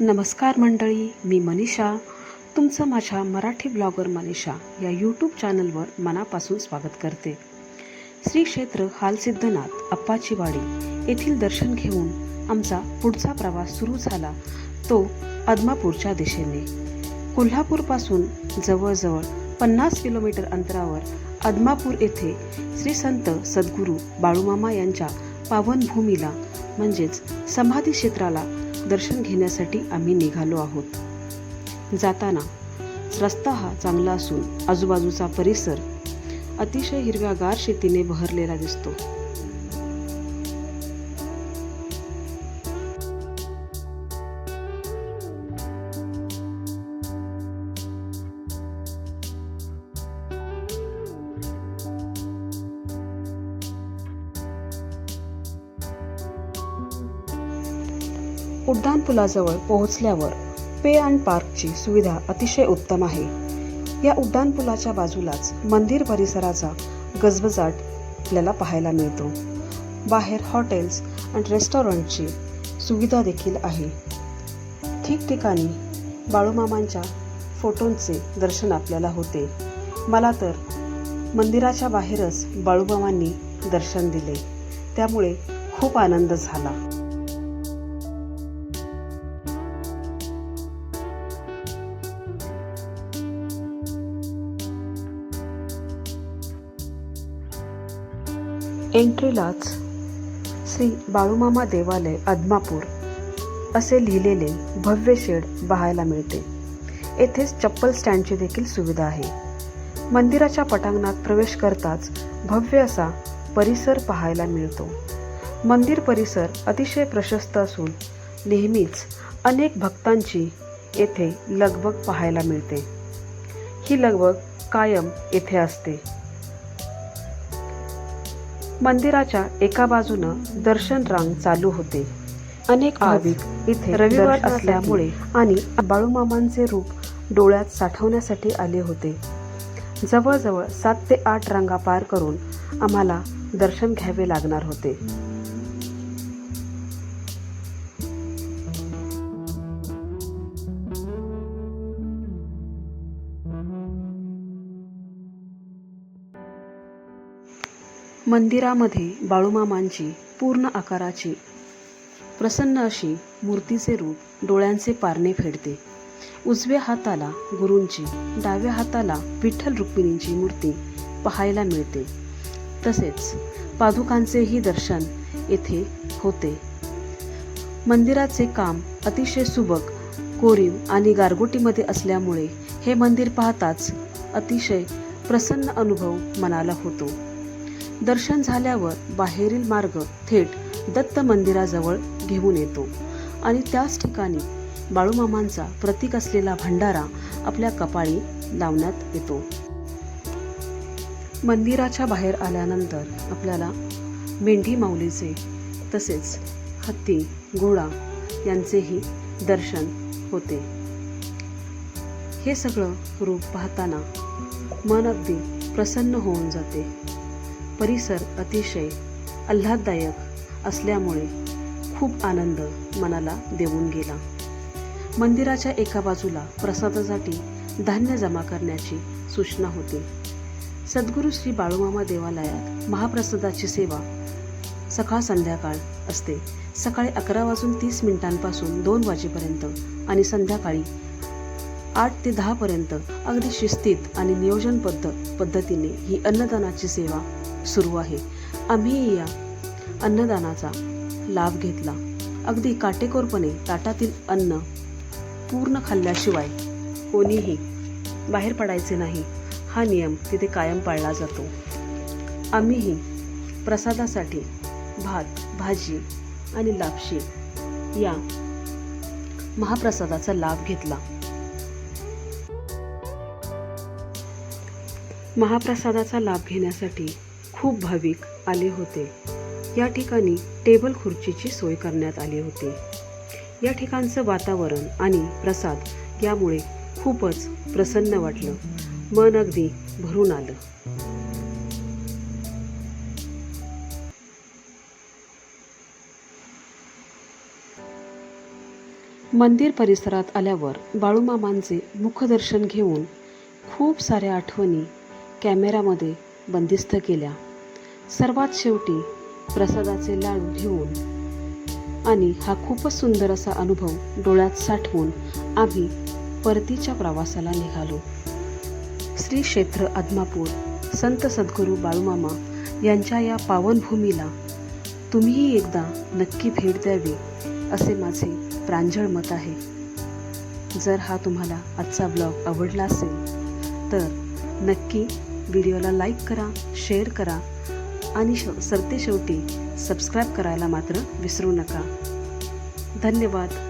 नमस्कार मंडळी मी मनीषा. तुमचं माझ्या मराठी ब्लॉगर मनीषा या यूट्यूब चॅनलवर मनापासून स्वागत करते. श्री क्षेत्र हालसिद्धनाथ अप्पाची वाडी येथील दर्शन घेऊन आमचा पुढचा प्रवास सुरू झाला तो अदमापूरच्या दिशेने. कोल्हापूरपासून जवळजवळ पन्नास किलोमीटर अंतरावर अदमापूर येथे श्री संत सद्गुरू बाळूमामा यांच्या पावनभूमीला म्हणजेच समाधी क्षेत्राला दर्शन घेण्यासाठी आम्ही निघालो आहोत. जाताना रस्ता हा चांगला असून आजूबाजूचा परिसर अतिशय हिरव्यागार शेतीने बहरलेला दिसतो. उड्डाणपुलाजवळ पोहोचल्यावर पे अँड पार्कची सुविधा अतिशय उत्तम आहे. या उड्डाणपुलाच्या बाजूलाच मंदिर परिसराचा गजबजाट आपल्याला पाहायला मिळतो. बाहेर हॉटेल्स आणि रेस्टॉरंटची सुविधा देखील आहे. ठिकठिकाणी बाळूमामांच्या फोटोंचे दर्शन आपल्याला होते. मला तर मंदिराच्या बाहेरच बाळूमामांनी दर्शन दिले. त्यामुळे खूप आनंद झाला. एंट्रीलाच श्री बाळूमामा देवालय आदमापूर असे लिहिलेले भव्य शेड पाहायला मिळते. येथेच चप्पल स्टँडची देखील सुविधा आहे. मंदिराच्या पटांगणात प्रवेश करताच भव्य असा परिसर पाहायला मिळतो. मंदिर परिसर अतिशय प्रशस्त असून नेहमीच अनेक भक्तांची येथे लगबग पाहायला मिळते. ही लगबग कायम येथे असते. मंदिराच्या एका बाजूनं दर्शन रांग चालू होते. अनेक भाविक इथे रविवार असल्यामुळे आणि बाळूमामांचे रूप डोळ्यात साठवण्यासाठी आले होते. जवळजवळ सात ते आठ रांगा पार करून आम्हाला दर्शन घ्यावे लागणार होते. मंदिरामध्ये बाळूमामांची पूर्ण आकाराची प्रसन्न अशी मूर्तीचे रूप डोळ्यांचे पारणे फेडते. उजव्या हाताला गुरूंची डाव्या हाताला विठ्ठल रुक्मिणींची मूर्ती पाहायला मिळते. तसेच पादुकांचेही दर्शन येथे होते. मंदिराचे काम अतिशय सुबक कोरीव आणि गारगोटीमध्ये असल्यामुळे हे मंदिर पाहताच अतिशय प्रसन्न अनुभव मनाला होतो. दर्शन झाल्यावर बाहेरील मार्ग थेट दत्त मंदिराजवळ घेऊन येतो. आणि त्याच ठिकाणी बाळूमामांचा प्रतीक असलेला भंडारा आपल्या कपाळी लावण्यात येतो. मंदिराच्या बाहेर आल्यानंतर आपल्याला मेंढी माऊलीचे तसेच हत्ती घोडा यांचेही दर्शन होते. हे सगळं रूप पाहताना मन अगदी प्रसन्न होऊन जाते. परिसर अतिशय आल्हाददायक असल्यामुळे खूप आनंद मनाला देऊन गेला. मंदिराच्या एका बाजूला प्रसादासाठी धान्य जमा करण्याची सूचना होती. सद्गुरू श्री बाळूमामा देवालयात महाप्रसादाची सेवा सकाळ संध्याकाळ असते. सकाळी अकरा वाजून तीस मिनिटांपासून दोन वाजेपर्यंत आणि संध्याकाळी आठ ते दहापर्यंत अगदी शिस्तीत आणि नियोजनबद्ध पद्धतीने ही अन्नदानाची सेवा सुरू आहे. आम्ही या अन्नदानाचा लाभ घेतला. अगदी काटेकोरपणे ताटातील अन्न पूर्ण खाल्ल्याशिवाय कोणीही बाहेर पडायचे नाही. हा नियम तिथे कायम पाळला जातो. आम्हीही प्रसादासाठी भात भाजी आणि लापशी या महाप्रसादाचा लाभ घेतला. महाप्रसादाचा लाभ घेण्यासाठी खूप भाविक आले होते. या ठिकाणी टेबल खुर्चीची सोय करण्यात आली होती. या ठिकाणचं वातावरण आणि प्रसाद यामुळे खूपच प्रसन्न वाटलं. मन अगदी भरून आलं. मंदिर परिसरात आल्यावर बाळूमामांचे मुखदर्शन घेऊन खूप साऱ्या आठवणी कॅमेऱ्यामध्ये बंदिस्त केल्या. सर्वात शेवटी प्रसादाचे लाडू घेऊन. आणि हा खूपच सुंदर असा अनुभव डोळ्यात साठवून आम्ही परतीच्या प्रवासाला निघालो. श्री क्षेत्र आदमापूर संत सद्गुरू बाळूमामा यांच्या या पावनभूमीला तुम्हीही एकदा नक्की भेट द्यावी असे माझे प्रांजळ मत आहे. जर हा तुम्हाला आजचा ब्लॉग आवडला असेल तर नक्की व्हिडिओला लाईक करा शेअर करा आणि शेव सरते शेवटी सबस्क्राईब करायला मात्र विसरू नका. धन्यवाद.